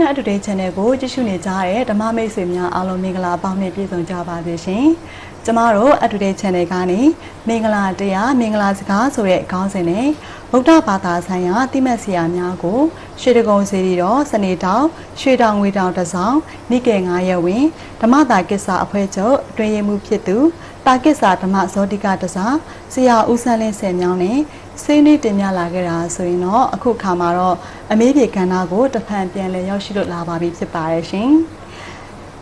နဲ့ Today Channel ကိုကြည့်ရှုနေကြတဲ့ဓမ္မမိတ်ဆွေများအားလုံးမင်္ဂလာပေါင်းနဲ့ပြည့်စုံကြပါစေရှင်။ကျမတို့ Today Channel ကနေမင်္ဂလာတရားမင်္ဂလာစကားဆိုတဲ့ခေါင်းစဉ်နဲ့ဗုဒ္ဓဘာသာဆိုင်ရာတိမတ်ဆရာများကိုရွှေတကုံစီရီတော်စနေတောင်ရွှေတောင်ငွေတောင်တစောင်းမိကေ9ရက်ဝင်ဓမ္မတာကိစ္စအဖွဲ့ချုပ်အတွင်ရမှုဖြစ်သူတာကိစ္စဓမ္မဇောတိကတစားဆရာဦးဆန်းလင်းဆယ်မြောင်းနဲ့စိတ်နှိတင်ပြလာခဲ့တာဆိုရင်တော့အခုခါမှာတော့အမေးပြေကဏ္ဍကိုတဖန်ပြန်လည်ရောက်ရှိလို့လာပါပြီဖြစ်ပါတယ်ရှင်။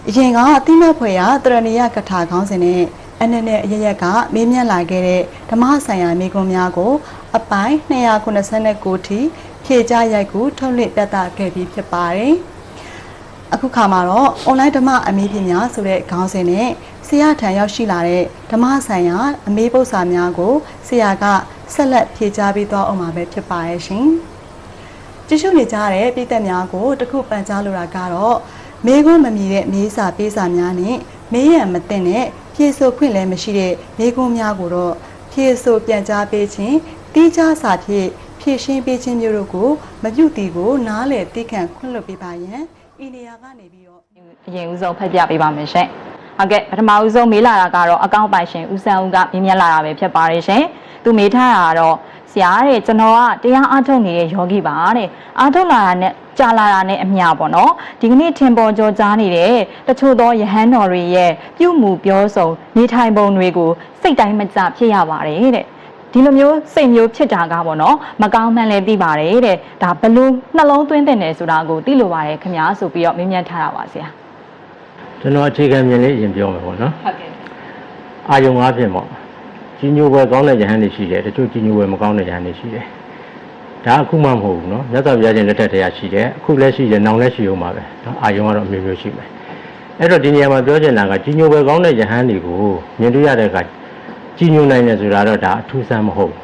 အရင်ကအတိမတ်ဖွယ်ရတရဏီယကထာခေါင်းစဉ်နဲ့အနည်းနဲ့အရရက်ကမေးမြန်းလာခဲ့တဲ့ဓမ္မဆိုင်ရာမိကွန်များကို အပိုင်း289ထိဖြည့်ကြရိုက်ကူထုတ်လွှင့်ပြသခဲ့ပြီးဖြစ်ပါတယ်။အခုခါမှာတော့ online ဓမ္မအမေးပညာဆိုတဲ့ခေါင်းစဉ်နဲ့ဆရာထံရောက်ရှိလာတဲ့ဓမ္မဆိုင်ရာအမေးပု္ပ္ပာများကိုဆရာကဆက်လက်ဖြေကြားပေးသွားအောင်မှာပဲဖြစ်ပါရဲ့ရှင်။ကြည့်ရှုနေကြတဲ့ပြည်သက်များကိုတခုပန်ကြားလိုတာကတော့ မေးခွန်းမမြည်တဲ့မေးစာပေးစာများနဲ့မေးရန်မသိတဲ့ဖြေဆိုခွင့်လည်းမရှိတဲ့မေးခွန်းများကိုတော့ဖြေဆိုပြန်ကြားပေးခြင်းတိကျစာဖြင့်ဖြည့်ရှင်းပေးခြင်းမျိုးတို့ကိုမပြုတ်တီကိုနားလည်သိခံခွင့်လွှတ်ပေးပါရန်ဤနေရာကနေပြီးတော့အရင်ဦးဆုံးဖတ်ပြပေးပါမယ်ရှင်။ ဟုတ်ကဲ့ပထမဦးဆုံးမေးလာတာကတော့အကောင့်ပိုင်ရှင်ဦးစံဦးကမြင်မြတ်လာတာပဲဖြစ်ပါတယ်ရှင်။သူမေးထားတာကတော့ဆရာတဲ့ကျွန်တော်ကတရားအားထုတ်နေတဲ့ယောဂီပါတဲ့။အားထုတ်လာတာနဲ့ကြာလာတာနဲ့အမျှပေါ့နော်။ဒီကနေ့ထင်ပေါ်ကြောကြားနေတဲ့တချို့သောယဟန်တော်တွေရဲ့ပြုမှုပြောဆိုနေထိုင်ပုံတွေကိုစိတ်တိုင်းမကြဖြစ်ရပါတယ်တဲ့။ဒီလိုမျိုးစိတ်မျိုးဖြစ်တာကပေါ့နော်မကောင်းမှန်းလည်းသိပါတယ်တဲ့ဒါဘလို့နှလုံးသွင်းတဲ့နယ်ဆိုတာကိုသိလိုပါတယ်ခင်ဗျာဆိုပြီးတော့မြင်မြတ်ထားတာပါဆရာ ကျွန်တော်အခြေခံမြင်လေးအရင်ပြောမယ်ပေါ့နော်ဟုတ်ကဲ့အာယုံအားဖြင့်ပေါ့ကြီးညိုပွဲကောင်းတဲ့ယဟန်တွေရှိတယ်တချို့ကြီးညိုပွဲမကောင်းတဲ့ယဟန်တွေရှိတယ်ဒါအခုမှမဟုတ်ဘူးနော်မြတ်စွာဘုရားရှင်လက်ထက်တရားရှိတယ်အခုလည်းရှိတယ်နောင်လည်းရှိအောင်ပါပဲနော်အာယုံကတော့အမျိုးမျိုးရှိမယ်အဲ့တော့ဒီနေရာမှာပြောချင်တာကကြီးညိုပွဲကောင်းတဲ့ယဟန်တွေကိုမြင်တွေ့ရတဲ့အခါကြီးညိုနိုင်တယ်ဆိုတာတော့ဒါအထူးဆန်းမဟုတ်ဘူး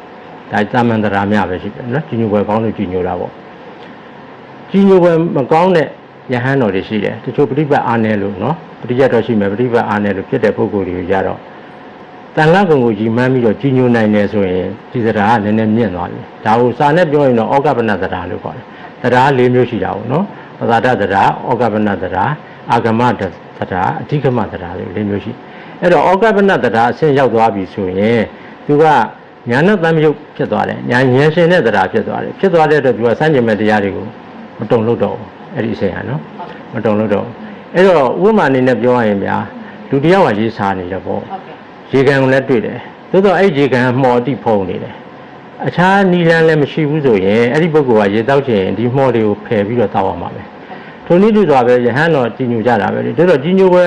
ဒါသာမန်တရားများပဲရှိတယ်နော်ကြီးညိုပွဲကောင်းလို့ကြီးညိုတာပေါ့ကြီးညိုပွဲမကောင်းတဲ့ ယဟန်တော်တွေရှိတယ်တချို့ပฏิပတ်အားနည်းလို့နော်ပฏิရက်တော့ရှိမယ်ပฏิပတ်အားနည်းလို့ဖြစ်တဲ့ပုဂ္ဂိုလ်တွေကြတော့ တန်ခါကုံကိုကြီးမှန်းပြီးတော့ကြီးညိုနိုင်တယ်ဆိုရင်ဒီသဒ္ဓါကနည်းနည်းမြင့်သွားပြီဒါကိုစာနဲ့ပြောရင်တော့ဩကပနသဒ္ဓါလို့ခေါ်တယ်သဒ္ဓါ၄မျိုးရှိတာပေါ့နော်ပဇာတသဒ္ဓါဩကပနသဒ္ဓါအာဂမသဒ္ဓါအဓိကမသဒ္ဓါလို့၄မျိုးရှိအဲ့တော့ဩကပနသဒ္ဓါအဆင့်ရောက်သွားပြီဆိုရင်သူကညာနဲ့တမ်းမြုပ်ဖြစ်သွားတယ်ညာဉာဏ်ရှင်တဲ့သဒ္ဓါဖြစ်သွားတယ်ဖြစ်သွားတဲ့အတွက်သူကစัญญမဲ့တရားတွေကိုမတုံလို့တော့ဘူး အဲ့ဒီအဆင့်ဟာနော်မတုံလို့တော့ဘူးအဲ့တော့ဥပမာအနေနဲ့ပြောရရင်ဗျာလူတစ်ယောက်ကရေးစားနေတယ်ပေါ့ဟုတ်ကဲ့ရေကန်ကိုလည်းတွေ့တယ်သို့တော့အဲ့ရေကန်ကမှော်တိဖုံနေတယ်အခြားနီလန်းလည်းမရှိဘူးဆိုရင်အဲ့ဒီပုဂ္ဂိုလ်ကရေတောက်ချင်ဒီမှော်တွေကိုဖယ်ပြီးတော့တောက်ရမှာပဲထိုနည်းတူစွာပဲယဟန်တော်ကြီးညိုကြတာပဲလေသို့တော့ကြီးညိုပွဲ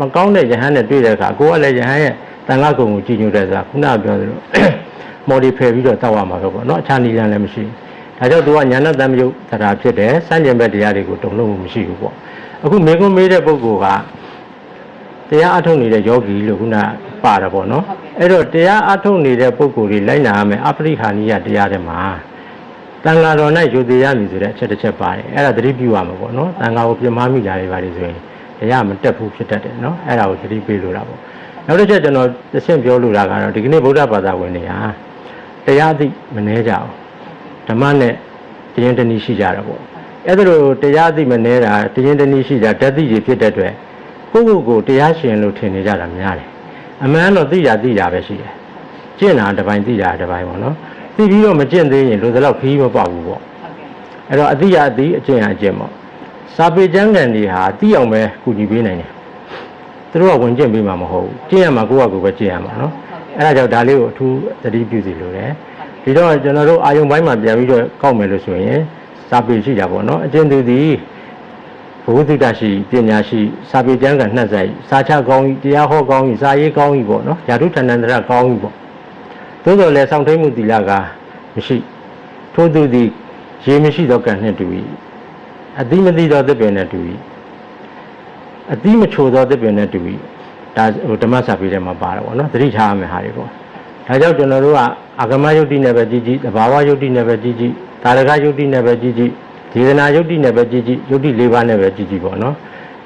မကောင်းတဲ့ယဟန်နဲ့တွေ့တဲ့အခါကိုကလည်းယဟန်ရဲ့တန်ခါကုံကိုကြီးညိုတဲ့ဆိုတာခုနကပြောသလိုမော်ဒီဖယ်ပြီးတော့တောက်ရမှာပဲပေါ့နော်အခြားနီလန်းလည်းမရှိဘူး ဒါကြောင့်သူကညာနဲ့တမ်းမြုပ်တရားဖြစ်တယ်စန့်ကျင်ဘက်တရားတွေကိုတုံ့လို့မရှိဘူးပေါ့အခုမေကွန်းမေးတဲ့ပုဂ္ဂိုလ်ကတရားအထုတ်နေတဲ့ယောဂီလို့ခုနပါတာပေါ့နော်အဲ့တော့တရားအထုတ်နေတဲ့ပုဂ္ဂိုလ်တွေလိုက်နာရမယ်အပရိခာနိယတရားတွေမှာတန်ဃာတော်၌ယူသေးရမည်ဆိုတဲ့အချက်တစ်ချက်ပါတယ်အဲ့ဒါသတိပြုရမှာပေါ့နော်တန်ဃာကိုပြမမိတာတွေပါလေဆိုရင်တရားမတက်ဘူးဖြစ်တတ်တယ်နော်အဲ့ဒါကိုသတိပေးလို့တာပေါ့နောက်တစ်ချက်ကျွန်တော်တစ်ဆင့်ပြောလို့တာကတော့ဒီကနေ့ဗုဒ္ဓဘာသာဝင်တွေဟာတရားသိမနှဲကြအောင် ဓမ္မနဲ့တရားတနည်းရှိကြတာပေါ့အဲ့ဒါလိုတရားသိမနှဲတာတရားတနည်းရှိတာဓာတ်သိတွေဖြစ်တဲ့အတွက်ကိုယ့်ကိုယ်ကိုတရားရှင်လို့ထင်နေကြတာများတယ်အမှန်တော့သိတာသိတာပဲရှိတယ်ကျင့်တာတစ်ပိုင်းသိတာတစ်ပိုင်းပေါ့နော်သိပြီးတော့မကျင့်သေးရင်လိုသလောက်ခီးမပေါက်ဘူးပေါ့ဟုတ်ကဲ့အဲ့တော့အသိရအသိအကျင့်ရအကျင့်ပေါ့စာပေကျမ်းဂန်တွေဟာသိအောင်ပဲကူညီပေးနိုင်တယ်သူတို့ကဝင်ကျင့်ပေးမှာမဟုတ်ဘူးကျင့်ရမှာကိုယ့်ဟာကိုယ်ပဲကျင့်ရမှာနော်အဲ့ဒါကြောင့်ဒါလေးကိုအထူးသတိပြုစီလိုတယ် ဒီတော့ကျွန်တော်တို့အာယုံပိုင်းမှာပြန်ပြီးတော့ကောက်မယ်လို့ဆိုရင်စာပေရှိတာပေါ့နော်အကျင့်သူသည်ဘုဟုတ္တရှိပညာရှိစာပေကျမ်းကနှက်ဆိုင်စာချကောင်းကြီးတရားဟောကောင်းကြီးစာရေးကောင်းကြီးပေါ့နော်ယာတုဌာဏန္တရကောင်းကြီးပေါ့သို့တော်လည်းစောင့်ထိန်မှုသီလကမရှိထို့သူသည်ရေမရှိသောကံနှင့်တူ၏အတိမတိသောသစ်ပင်နှင့်တူ၏အတိမချိုသောသစ်ပင်နှင့်တူ၏ဒါဟိုဓမ္မစာပေထဲမှာပါတယ်ပေါ့နော်သတိထားရမယ့်ဟာတွေပေါ့ ဒါကြောင့်ကျွန်တော်တို့ကအာဂမယုတ်တိနဲ့ပဲကြည့်ကြည့်သဘာဝယုတ်တိနဲ့ပဲကြည့်ကြည့်ဒါရကယုတ်တိနဲ့ပဲကြည့်ကြည့်ဒေသနာယုတ်တိနဲ့ပဲကြည့်ကြည့်ယုတ်တိ၄ပါးနဲ့ပဲကြည့်ကြည့်ပေါ့နော်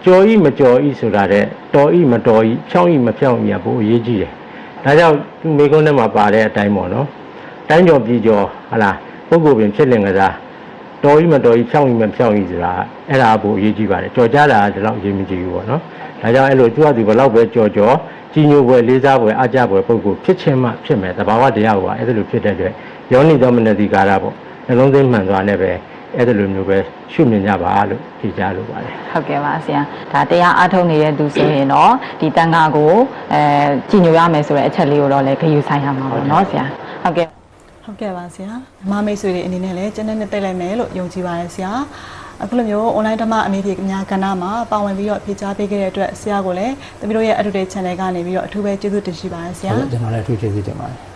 ကြော်ဤမကြော်ဤဆိုတာတဲ့တော်ဤမတော်ဤဖြောင်းဤမဖြောင်းဤကဘို့အရေးကြီးတယ်ဒါကြောင့်သူမိကုန်းထဲမှာပါတဲ့အတိုင်းပေါ့နော်တိုင်းကျော်ပြည်ကျော်ဟလာပုဂ္ဂိုလ်ပင်ဖြစ်လင်ကစားတော်ကြီးမတော်ကြီးဖြောင်းကြီးမဖြောင်းကြီးဆိုတာအဲ့ဒါအဖို့အရေးကြီးပါတယ်ကြော်ကြတာကဒီလောက်အရေးမကြီးဘူးပေါ့နော်ဒါကြောင့်အဲ့လိုသူကသူဘယ်လောက်ပဲကြော်ကြော် ကြီးညိုပွဲလေးစားပွဲအကြပွဲပုံကိုဖြစ်ချင်းမှဖြစ်မယ်တဘာဝတရားကအဲ့ဒါလိုဖြစ်တဲ့အတွက်ယောနိတော်မနတိကာရပေါ့နှလုံးသွင်းမှန်သွားနဲ့ပဲအဲ့ဒါလိုမျိုးပဲရှုမြင်ကြပါလို့ကြည်ကြလို့ပါတယ်ဟုတ်ကဲ့ပါဆရာဒါတရားအားထုတ်နေတဲ့သူဆိုရင်တော့ဒီတန်ခါကိုအဲကြည်ညိုရမယ်ဆိုတဲ့အချက်လေးကိုတော့လည်းဂရုစိုက်ရမှာပေါ့နော်ဆရာဟုတ်ကဲ့ဟုတ်ကဲ့ပါဆရာဓမ္မမိတ်ဆွေတွေအနေနဲ့လည်းကျန်းတဲ့နဲ့တိတ်လိုက်မယ်လို့ယုံကြည်ပါတယ်ဆရာ အခုလိုမျိုး online ဓမ္မအမေဒီအများကဏ္ဍမှာပါဝင်ပြီးတော့ဖြေကြားပေးခဲ့တဲ့အတွက်ဆရာကိုလည်းတမီးတို့ရဲ့ Educate Channel ကနေပြီးတော့အထူးပဲကျေးဇူးတင်ရှိပါတယ်ဆရာဟုတ်ကဲ့ကျွန်တော်လည်းအထူးကျေးဇူးတင်ပါတယ်